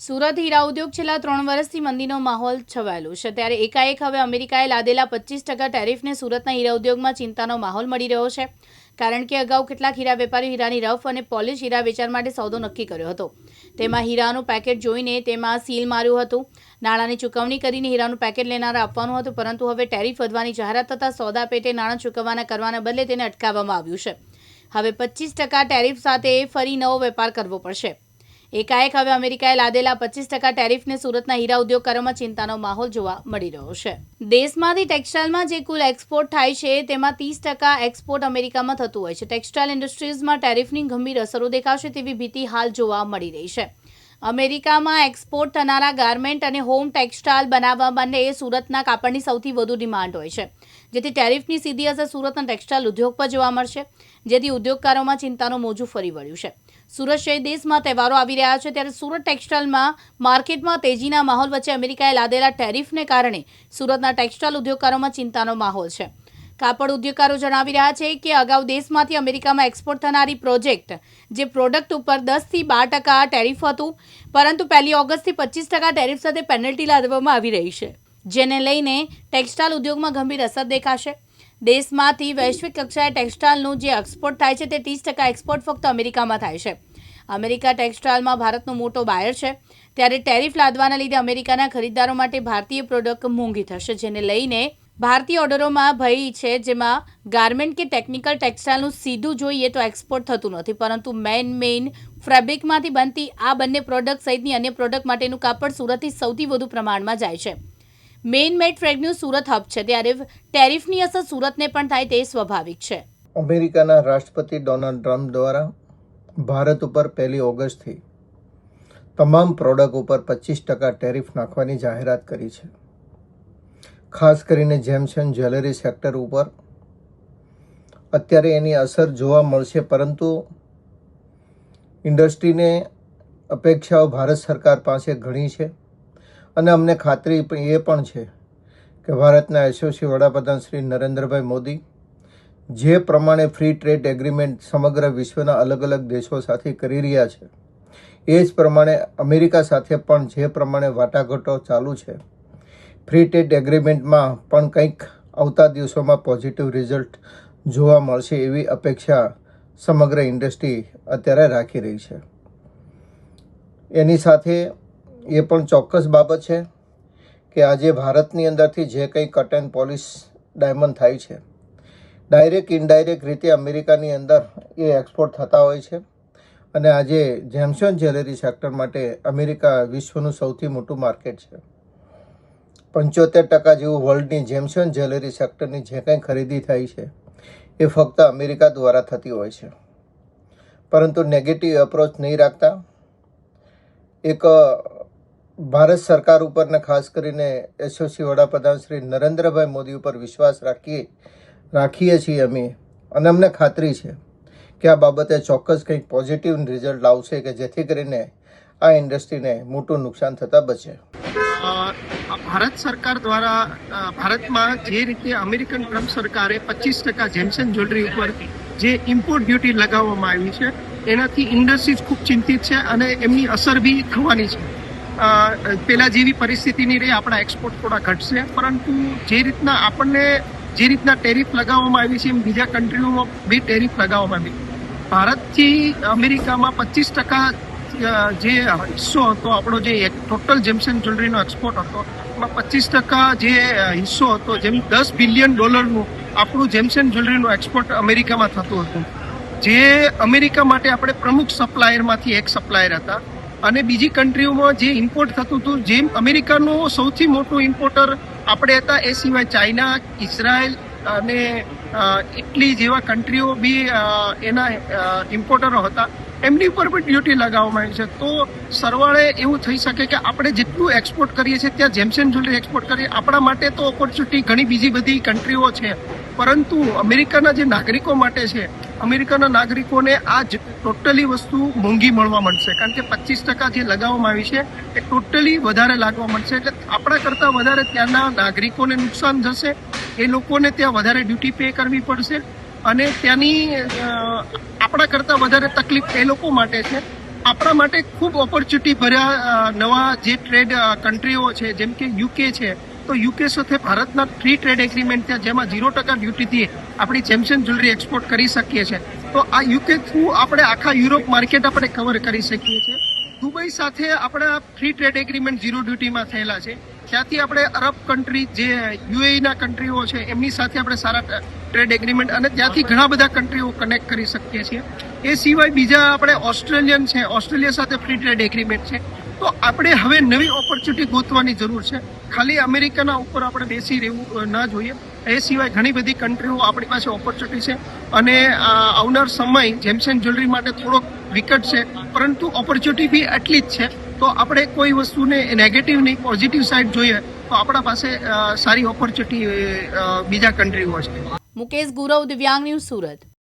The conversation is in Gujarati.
સુરત હીરા ઉદ્યોગ છેલ્લા ત્રણ વર્ષથી મંદીનો માહોલ છવાયેલો છે. ત્યારે એકાએક હવે અમેરિકાએ લાદેલા પચીસ ટકા ટેરિફને સુરતના હીરા ઉદ્યોગમાં ચિંતાનો માહોલ મળી રહ્યો છે. કારણ કે અગાઉ કેટલાક હીરા વેપારીઓ હીરાની રફ અને પોલિશ હીરા વેચાણ માટે સોદો નક્કી કર્યો હતો. તેમાં હીરાનું પેકેટ જોઈને તેમાં સીલ માર્યું હતું. નાણાંની ચૂકવણી કરીને હીરાનું પેકેટ લેનારા આપવાનું હતું, પરંતુ હવે ટેરિફ વધવાની જાહેરાત થતાં સોદા પેટે નાણાં ચૂકવવાના કરવાના બદલે તેને અટકાવવામાં આવ્યું છે. હવે પચીસ ટકા ટેરિફ સાથે ફરી નવો વેપાર કરવો પડશે. એકાએક હવે અમેરિકાએ લાદેલા પચીસ ટકા ટેરિફને સુરતના હીરા ઉદ્યોગકારોમાં ચિંતાનો માહોલ જોવા મળી રહ્યો છે. દેશમાંથી ટેક્સટાઇલમાં જે કુલ એક્સપોર્ટ થાય છે, તેમાં ત્રીસ ટકા એક્સપોર્ટ અમેરિકામાં થતું હોય છે. ટેક્સટાઇલ ઇન્ડસ્ટ્રીઝમાં ટેરિફની ગંભીર અસરો દેખાશે તેવી ભીતિ હાલ જોવા મળી રહી છે. અમેરિકામાં એક્સપોર્ટ થનારા ગાર્મેન્ટ અને હોમ ટેક્સટાઇલ બનાવવા માટે સુરતના કાપડની સૌથી વધુ ડિમાન્ડ હોય છે. જેથી ટેરિફની સીધી અસર સુરતના ટેક્સટાઇલ ઉદ્યોગ પર જોવા મળશે, જેથી ઉદ્યોગકારોમાં ચિંતાનું મોજું ફરી વળ્યું છે. સુરત શહેર દેશમાં તહેવારો આવી રહ્યા છે, ત્યારે સુરત ટેક્સટાઇલમાં માર્કેટમાં તેજીના માહોલ વચ્ચે અમેરિકાએ લાદેલા ટેરિફને કારણે સુરતના ટેક્સટાઇલ ઉદ્યોગકારોમાં ચિંતાનો માહોલ છે. કાપડ ઉદ્યોગકારો જણાવી રહ્યા છે કે અગાઉ દેશમાંથી અમેરિકામાં એક્સપોર્ટ થનારી પ્રોજેક્ટ જે પ્રોડક્ટ ઉપર દસથી બાર ટકા ટેરિફ હતું, પરંતુ પહેલી ઓગસ્ટથી પચીસ ટકા ટેરિફ સાથે પેનલ્ટી લાદવામાં આવી રહી છે, જેને લઈને ટેક્સટાઇલ ઉદ્યોગમાં ગંભીર અસર દેખાશે. દેશમાંથી વૈશ્વિક કક્ષાએ ટેક્સટાઇલનું જે એક્સપોર્ટ થાય છે તે ત્રીસ ટકા એક્સપોર્ટ ફક્ત અમેરિકામાં થાય છે. અમેરિકા ટેક્સટાઇલમાં ભારતનો મોટો બાયર છે, ત્યારે ટેરિફ લાદવાના લીધે અમેરિકાના ખરીદદારો માટે ભારતીય પ્રોડક્ટ મોંઘી થશે, જેને લઈને ભારતીય ઓર્ડરોમાં ભય છે, જેમાં ગાર્મેન્ટ કે ટેકનિકલ ટેક્સટાઇલનું સીધું જોઈએ તો એક્સપોર્ટ થતું નથી. પરંતુ મેઇન મેઇન ફેબ્રિકમાંથી બનતી આ બંને પ્રોડક્ટ સહિતની અન્ય પ્રોડક્ટ માટેનું કાપડ સુરતથી સૌથી વધુ પ્રમાણમાં જાય છે. મેઇન મેડ ફ્રેગનું સુરત હબ છે. ત્યારે ટેરિફની અસર સુરતને પણ થાય તે સ્વાભાવિક છે. અમેરિકાના રાષ્ટ્રપતિ ડોનાલ્ડ ટ્રમ્પ દ્વારા ભારત ઉપર પહેલી ઓગસ્ટથી તમામ પ્રોડક્ટ ઉપર પચીસ ટકા ટેરિફ નાખવાની જાહેરાત કરી છે. ખાસ કરીને જેમ્સન જ્વેલરી સેક્ટર ઉપર, અત્યારે એની અસર જોવા મળશે, પરંતુ ઇન્ડસ્ટ્રીને અપેક્ષાઓ ભારત સરકાર પાસે ઘણી છે. અને અમને ખાતરી એ પણ છે કે ભારતના યશસ્વી વડાપ્રધાન શ્રી નરેન્દ્રભાઈ મોદી, જે પ્રમાણે ફ્રી ટ્રેડ એગ્રીમેન્ટ સમગ્ર વિશ્વના અલગ અલગ દેશો સાથે કરી રહ્યા છે, એ જ પ્રમાણે અમેરિકા સાથે પણ જે પ્રમાણે વાટાઘાટો ચાલુ છે ફ્રી ટ્રેડ એગ્રીમેન્ટમાં પણ કંઈક આવતા દિવસોમાં પોઝિટિવ રિઝલ્ટ જોવા મળશે એવી અપેક્ષા સમગ્ર ઇન્ડસ્ટ્રી અત્યારે રાખી રહી છે. એની સાથે એ પણ ચોક્કસ બાબત છે કે આજે ભારતની અંદરથી જે કંઈ કટ એન્ડ પોલિશ ડાયમંડ થાય છે ડાયરેક્ટ ઇનડાયરેક્ટ રીતે અમેરિકાની અંદર એ એક્સપોર્ટ થતા હોય છે. અને આજે જેમ્સન જ્વેલરી સેક્ટર માટે અમેરિકા વિશ્વનું સૌથી મોટું માર્કેટ છે. પંચોતેર ટકા જેવું વર્લ્ડની જેમ્સન જ્વેલરી સેક્ટરની જે કંઈ ખરીદી થાય છે, એ ફક્ત અમેરિકા દ્વારા થતી હોય છે. પરંતુ નેગેટિવ એપ્રોચ નહીં રાખતા. એક ભારત સરકાર ઉપરને ખાસ કરીને એસઓસી વડાપ્રધાન શ્રી નરેન્દ્રભાઈ મોદી ઉપર વિશ્વાસ રાખીએ રાખીએ છીએ અમે. અને અમને ખાતરી છે કે આ બાબતે ચોક્કસ કંઈક પોઝિટિવ રિઝલ્ટ લાવશે કે જેથી કરીને આ ઇન્ડસ્ટ્રીને મોટું નુકસાન થતાં બચે. ભારત સરકાર દ્વારા ભારતમાં જે રીતે અમેરિકન ટ્રમ્પ સરકારે પચીસ ટકા જેમ્સન જ્વેલરી ઉપર જે ઇમ્પોર્ટ ડ્યુટી લગાવવામાં આવી છે, એનાથી ઇન્ડસ્ટ્રીઝ ખૂબ ચિંતિત છે અને એમની અસર બી થવાની છે. પેલા જેવી પરિસ્થિતિ નહીં રહી આપણા એક્સપોર્ટ થોડા ઘટશે, પરંતુ જે રીતના આપણને જે રીતના ટેરિફ લગાવવામાં આવી છે, એમ બીજા કન્ટ્રીઓમાં બી ટેરિફ લગાવવામાં આવી. ભારતથી અમેરિકામાં પચીસ ટકા જે હિસ્સો હતો, આપણો જે ટોટલ જેમ્સન જ્વેલરીનો એક્સપોર્ટ હતો, એમાં પચીસ ટકા જે હિસ્સો હતો, જેમ દસ બિલિયન ડોલરનું આપણું જેમ્સન જ્વેલરીનું એક્સપોર્ટ અમેરિકામાં થતું હતું. જે અમેરિકા માટે આપણે પ્રમુખ સપ્લાયરમાંથી એક સપ્લાયર હતા. અને બીજી કન્ટ્રીઓમાં જે ઇમ્પોર્ટ થતું હતું, જેમ અમેરિકાનું સૌથી મોટું ઇમ્પોર્ટર આપણે હતા, એ સિવાય ચાઇના ઇઝરાયલ અને ઇટલી જેવા કન્ટ્રીઓ બી એના ઇમ્પોર્ટરો હતા, એમની ઉપર પણ ડ્યુટી લગાવવામાં આવી છે. તો સરવાળે એવું થઈ શકે કે આપણે જેટલું એક્સપોર્ટ કરીએ છીએ, ત્યાં જેમસેન જ્વેલરી એક્સપોર્ટ કરીએ, આપણા માટે તો ઓપોર્ચ્યુનિટી ઘણી બીજી બધી કન્ટ્રીઓ છે. પરંતુ અમેરિકાના જે નાગરિકો માટે છે, અમેરિકાના નાગરિકોને આ ટોટલી વસ્તુ મોંઘી મળવા મળશે કારણ કે પચીસ ટકા જે લગાવવામાં આવી છે, એ ટોટલી વધારે લાગવા મળશે એટલે આપણા કરતાં વધારે ત્યાંના નાગરિકોને નુકસાન જશે એ લોકોને ત્યાં વધારે ડ્યુટી પે કરવી પડશે અને ત્યાંની આપણા કરતાં વધારે તકલીફ એ લોકો માટે છે. આપણા માટે ખૂબ ઓપોર્ચ્યુનિટી ભર્યા નવા જે ટ્રેડ કન્ટ્રીઓ છે, જેમ કે યુકે છે, તો યુકે સાથે ભારતના ફ્રી ટ્રેડ એગ્રીમેન્ટ છે, જેમાં ઝીરો ટકા ડ્યુટીથી આપણી જેમસન જ્વેલરી એક્સપોર્ટ કરી શકીએ છીએ તો આ યુકે થ્રુ આપણે આખા યુરોપ માર્કેટ આપણે કવર કરી શકીએ છીએ. દુબઈ સાથે આપણા ફ્રી ટ્રેડ એગ્રીમેન્ટ ઝીરો ડ્યુટીમાં થયેલા છે. ત્યાંથી આપણે અરબ કન્ટ્રી જે યુએઈના કન્ટ્રીઓ છે, એમની સાથે આપણે સારા ટ્રેડ એગ્રીમેન્ટ અને ત્યાંથી ઘણા બધા કન્ટ્રીઓ કનેક્ટ કરી શકીએ છીએ. એ સિવાય બીજા આપણે ઓસ્ટ્રેલિયન છે ઓસ્ટ્રેલિયા સાથે ફ્રી ટ્રેડ એગ્રીમેન્ટ છે. તો આપણે હવે નવી ઓપોર્ચ્યુનિટી ગોતવાની જરૂર છે. ખાલી અમેરિકાના ઉપર આપણે બેસી રહેવું ના જોઈએ. એ સિવાય ઘણી બધી કન્ટ્રીઓ આપણી પાસે ઓપોર્ચ્યુનિટી છે. અને આવનાર સમય જેમ્સન જ્વેલરી માટે થોડોક વિકટ છે. પરંતુ ઓપોર્ચ્યુનિટી બી એટલી જ છે તો આપણે કોઈ વસ્તુને નેગેટિવ નહીં પોઝિટિવ સાઈડ જોઈએ, તો આપણા પાસે સારી ઓપોર્ચ્યુનિટી બીજા કન્ટ્રીઓ છે મુકેશ ગુરવ, દિવ્યાંગ ન્યૂઝ સુરત.